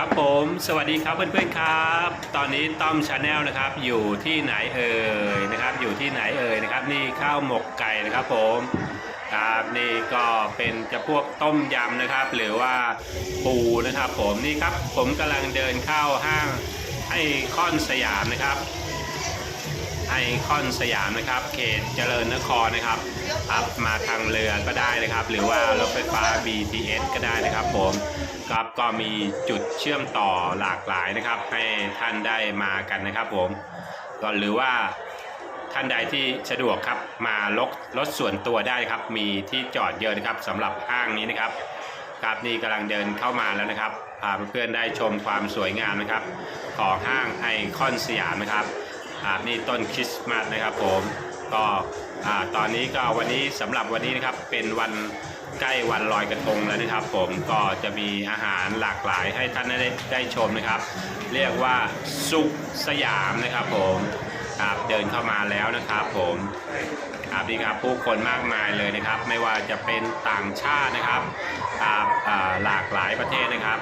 ครับผมสวัสดีครับเพื่อนๆครับ ตอนนี้ต้อมชาแนลนะครับ อยู่ที่ไหนเอ่ยนะครับ อยู่ที่ไหนเอ่ยนะครับ นี่ข้าวหมกไก่นะครับผมครับนี่ก็เป็นจะพวกต้มยำนะครับ หรือว่าปูนะครับ ผมนี่ครับผมกำลังเดินเข้าห้างไอคอนสยามนะครับ คอนสยามนะครับ เขตเจริญนครนะครับครับมาทางเรือก็ได้นะครับ หรือว่ารถไฟฟ้า BTS ก็ได้นะครับผมครับก็มีจุดเชื่อมต่อหลากหลายนะครับ ให้ท่านได้มากันนะครับผมก็หรือว่าท่านใดที่สะดวกครับมารถรถส่วนตัวได้ครับ มีที่จอดเยอะนะครับสำหรับห้างนี้นะครับครับนี่กำลังเดินเข้ามาแล้วนะครับพาเพื่อนๆได้ชมความสวยงามนะครับ ของห้างไอคอนสยามนะครับ อ่านี่ต้นคริสต์มาสนะครับผมก็อ่าตอนนี้ก็วันนี้สำหรับวันนี้นะครับเป็นวันใกล้วันลอยกระทงแล้วนะครับ ผมก็จะมีอาหารหลากหลายให้ท่านได้ได้ชมนะครับ เรียกว่าสุขสยามนะครับผมครับเดินเข้ามาแล้วนะครับผมครับนี่ครับผู้คนมากมายเลยนะครับ ไม่ว่าจะเป็นต่างชาตินะครับครับหลากหลายประเทศนะครับ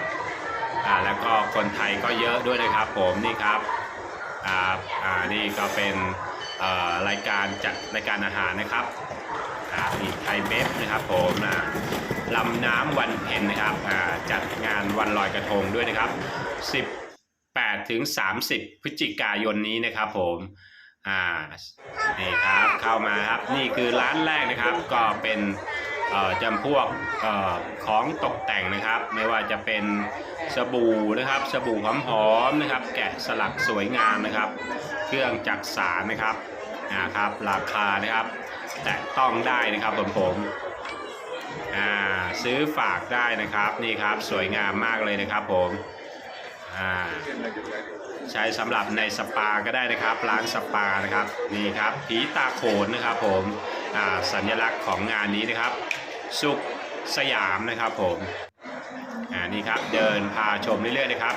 อ่าแล้วก็คนไทยก็เยอะด้วยนะครับ ผมนี่ครับ ครับอ่านี่ก็เป็นรายการจัดรายการอาหารนะครับอ่ามีไทยเบฟนะครับผมนะลำน้ำวันเพ็ญนะครับอ่าจัดงานวันลอยกระทงด้วยนะครับ 18ถึง30 พฤศจิกายนนี้นะครับผมอ่านี่ครับเข้ามาครับนี่คือร้านแรกนะครับก็เป็น จำพวกอของตกแต่งนะครับ ไม่ว่าจะเป็นสบู่นะครับ สบู่หอมๆนะครับ แกะสลักสวยงามนะครับ เครื่องจักสารนะครับนะครับ ราคานะครับ แต่ต้องได้นะครับผมผมซื้อฝากได้นะครับนี่ครับสวยงามมากเลยนะครับผมใช้สำหรับในสปาก็ได้นะครับ ร้านสปานะครับนี่ครับผีตาโขนนะครับผม สัญลักษณ์ของงานนี้นะครับ สุขสยามนะครับผมอ่านี่ครับเดินพาชมเรื่อยๆนะครับ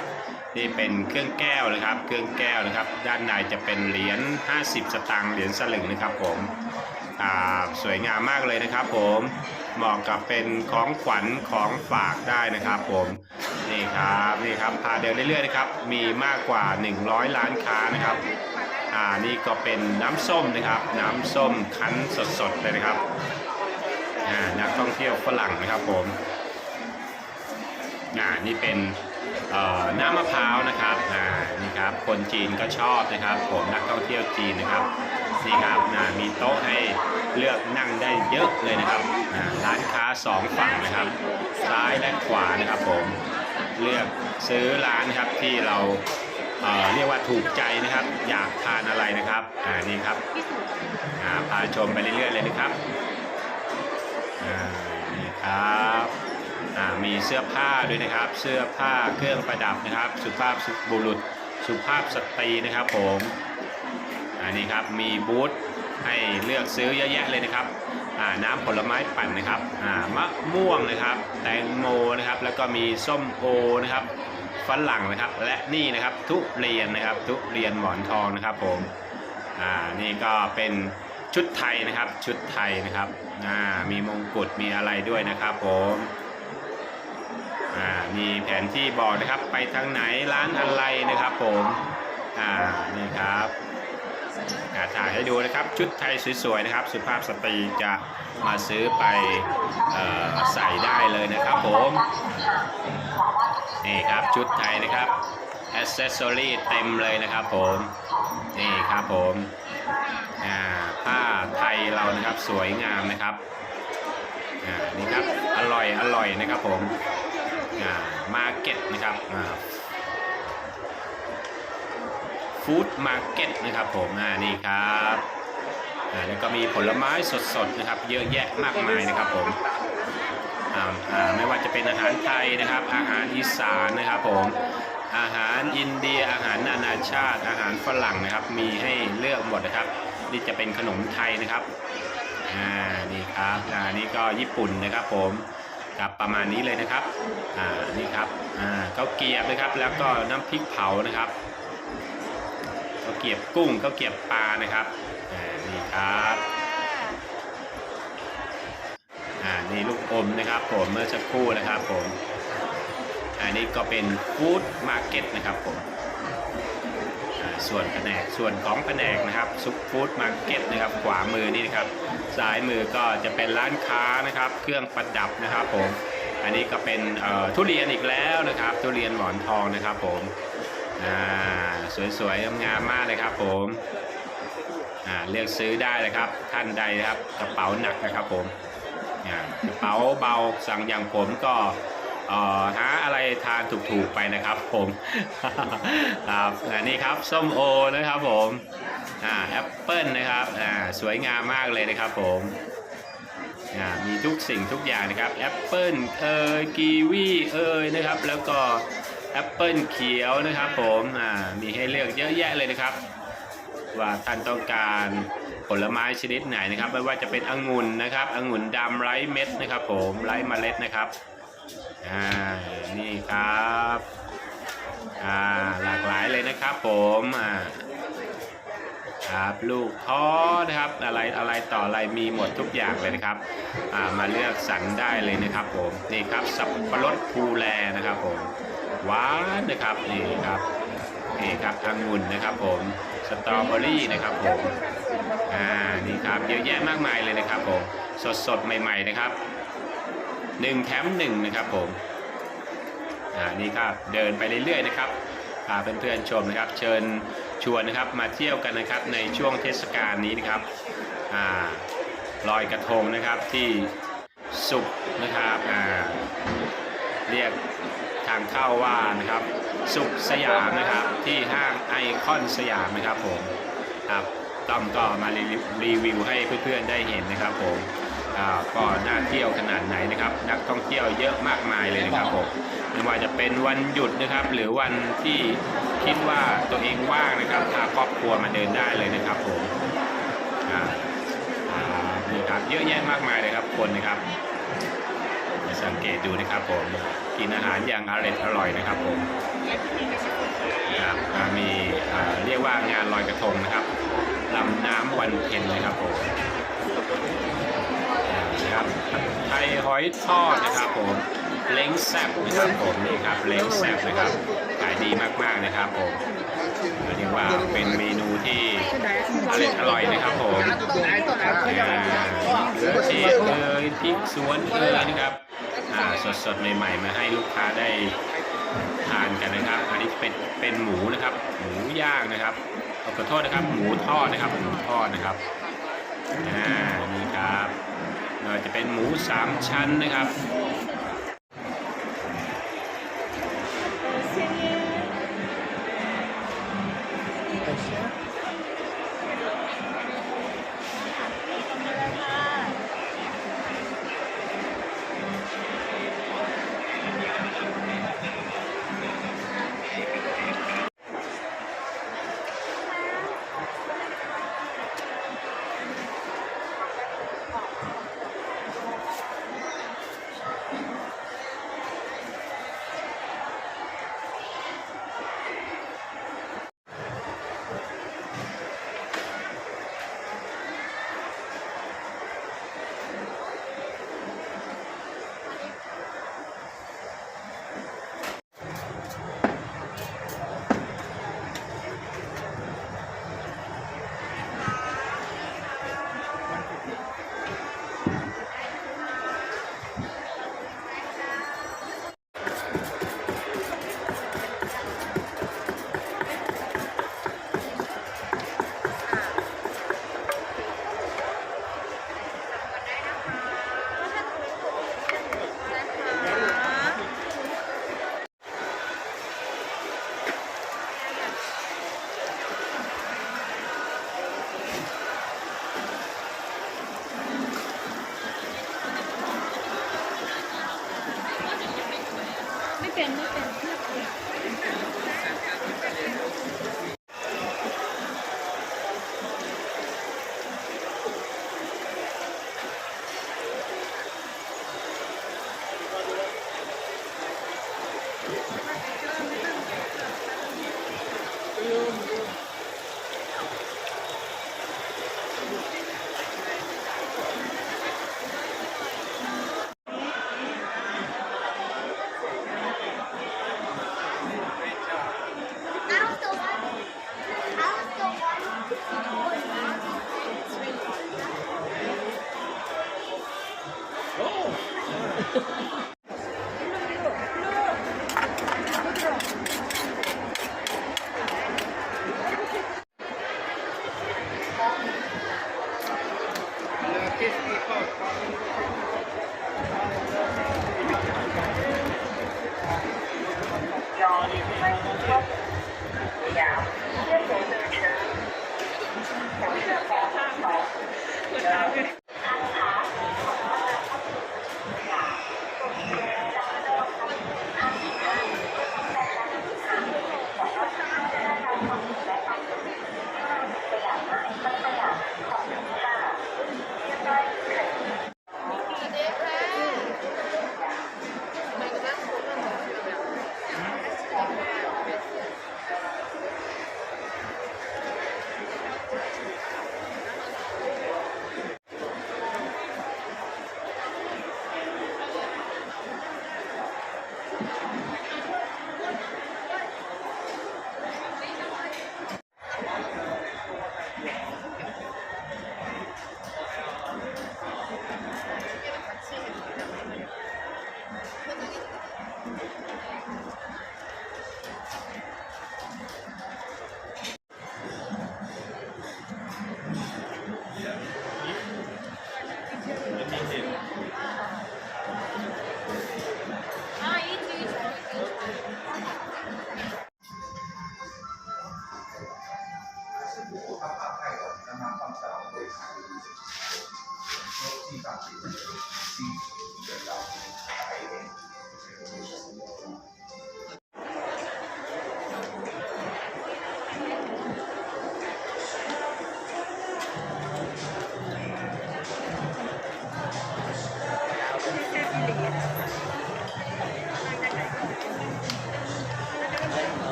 นี่เป็นเครื่องแก้วนะครับ เครื่องแก้วนะครับ ด้านในจะเป็นเหรียญ 50 สตางค์เหรียญสลึงนะครับผมอ่าสวยงามมากเลยนะครับผม เหมาะกับเป็นของขวัญของฝากได้นะครับผมนี่ครับนี่ครับพาเดินเรื่อยๆนะครับมีมากกว่า 100 ล้านค้านะครับอ่านี่ก็เป็นน้ำส้มนะครับ น้ำส้มคั้นสดๆเลยนะครับอ่านักท่องเที่ยวฝรั่งนะครับผมอ่านี่เป็นน้ำมะพร้าวนะครับอ่านี่ครับคนจีนก็ชอบนะครับ ผมนักท่องเที่ยวจีนนะครับนี่ครับมีโต๊ะให้เลือกนั่งได้เยอะเลยนะครับ ร้านค้าสองฝั่งนะครับ ซ้ายและขวานะครับผมเลือกซื้อร้านครับที่เราเเรียกว่าถูกใจนะครับ อยากทานอะไรนะครับอ่านี่ครับพาชมไปเรื่อยๆเลยนะครับอ่านี่ครับมีเสื้อผ้าด้วยนะครับ เสื้อผ้าเครื่องประดับนะครับ สุภาพบุรุษสุภาพสตรีนะครับผมอันนี้ครับมีบูธให้เลือกซื้อเยอะแยะเลยนะครับ น้ำผลไม้ปั่นนะครับมะม่วงนะครับ แตงโมนะครับ แล้วก็มีส้มโอนะครับฝรั่งนะครับ และนี่นะครับทุเรียนนะครับ ทุเรียนหมอนทองนะครับผมอ่านี่ก็เป็นชุดไทยนะครับ ชุดไทยนะครับอ่ามีมงกุฎมีอะไรด้วยนะครับผมอ่ามีแผนที่บอกนะครับ ไปทางไหนร้านอะไรนะครับผมอ่านี่ครับ ถ่ายให้ดูนะครับ ชุดไทยสวยๆนะครับ สุภาพสตรีจะมาซื้อไปออใส่ได้เลยนะครับผมนี่ครับชุดไทยนะครับอ c เซสซอรี่เต็มเลยนะครับผมนี่ครับผมผ้าไทยเรานะครับสวยงามนะครับนี่ครับอร่อยอร่อยนะครับผมมาเก็ตนะครับ ฟู้ดมาร์เก็ตนะครับผมอ่านี่ครับอ่าแล้วก็มีผลไม้สดๆนะครับเยอะแยะมากมายนะครับผมอ่าอ่าไม่ว่าจะเป็นอาหารไทยนะครับ อาหารอีสานนะครับผมอาหารอินเดียอาหารนานาชาติอาหารฝรั่งนะครับ มีให้เลือกหมดนะครับนี่จะเป็นขนมไทยนะครับอ่านี่ครับอ่านี่ก็ญี่ปุ่นนะครับผมครับประมาณนี้เลยนะครับอ่านี่ครับอ่าข้าเกียบนะครับแล้วก็น้ำพริกเผานะครับ ข้าวเกรียบกุ้งข้าวเกรียบปลานะครับอ่านี่ครับอ่านี่ลูกอมนะครับ ผมเมื่อสักครู่นะครับผมอันนี้ก็เป็นฟู้ดมาร์เก็ตนะครับผมส่วนแผนกส่วนของแผนกนะครับซุปฟู้ดมาร์เก็ตนะครับขวามือนี่นะครับซ้ายมือก็จะเป็นร้านค้านะครับ เครื่องประดับนะครับผมอันนี้ก็เป็นทุเรียนอีกแล้วนะครับ ทุเรียนหมอนทองนะครับผม อ่าสวยๆงามมากเลยครับผมอ่าเลือกซื้อได้เลยครับ ท่านใดครับกระเป๋าหนักนะครับผมอ่ากระเป๋าเบาสั่งอย่างผมก็อ่อหาอะไรทานถูกๆไปนะครับผมครับอันนี้ครับส้มโอนะครับผมอ่าแอปเปิลนะครับอ่าสวยงามมากเลยนะครับผมอ่ามีทุกสิ่งทุกอย่างนะครับแอปเปิลเอ่ยกีวีเอ่ยนะครับ แล้วก็ แอปเปิลเขียวนะครับผมอ่ามีให้เลือกเยอะแยะเลยนะครับ ว่าท่านต้องการผลไม้ชนิดไหนนะครับ ไม่ว่าจะเป็นองุ่นนะครับองุ่นดำไร้เม็ดนะครับ ผมไร้เมล็ดนะครับอ่านี่ครับอ่าหลากหลายเลยนะครับ ผมอ่าครับลูกท้อนะครับอะไรอะไรต่ออะไรมีหมดทุกอย่างเลยนะครับอ่ามาเลือกสรรได้เลยนะครับผมนี่ครับสับปะรดภูแลนะครับผม หวานนะครับนี่ครับนี่ครับองุ่นนะครับผมสตรอเบอรี่นะครับผมอ่านี่ครับเยอะแยะมากมายเลยนะครับผมสดสดใหม่ ๆนะครับหนึ่งแถมหนึ่งนะครับผมอ่านี่ครับเดินไปเรื่อยๆนะครับพาเพื่อนๆชมนะครับ เชิญชวนนะครับมาเที่ยวกันนะครับในช่วงเทศกาลนี้นะครับอ่าลอยกระทงนะครับที่สุขนะครับอ่าเรียกางเข้าว่านะครับ สุขสยามนะครับ ที่ห้างไอคอนสยามนะครับผมครับต้อมก็มารีวิวรีวิวให้เพื่อนๆได้เห็นนะครับผมก็น่าเที่ยวขนาดไหนนะครับ นักท่องเที่ยวเยอะมากมายเลยนะครับผมไม่ว่าจะเป็นวันหยุดนะครับ หรือวันที่คิดว่าตัวเองว่างนะครับพาครอบครัวมาเดินได้เลยนะครับผมนี่ครับเยอะแยะมากมายเลยครับคนนะครับ สังเกตดูนะครับผมกินอาหารอย่างอร่อยอร่อยนะครับผมครับมีเรียกว่างานลอยกระทงนะครับลำน้ำวันเพ็ญนะครับผมนะครับไทยหอยทอดนะครับผมเล้งแซ่บนะครับผมนี่ครับเล้งแซ่บนะครับขายดีมากๆนะครับผมเรียกว่าเป็นเมนูที่อร่อยอร่อยนะครับผมอ่เอ่ยพริกสวนเอ่ยนะครับ สดๆใหม่ๆ มาให้ลูกค้าได้ทานกันนะครับ อันนี้เป็นเป็นหมูนะครับ หมูย่างนะครับขอโทษนะครับ หมูทอดนะครับ หมูทอดนะครับอ่านี่ครับเราจะเป็นหมูสามชั้นนะครับ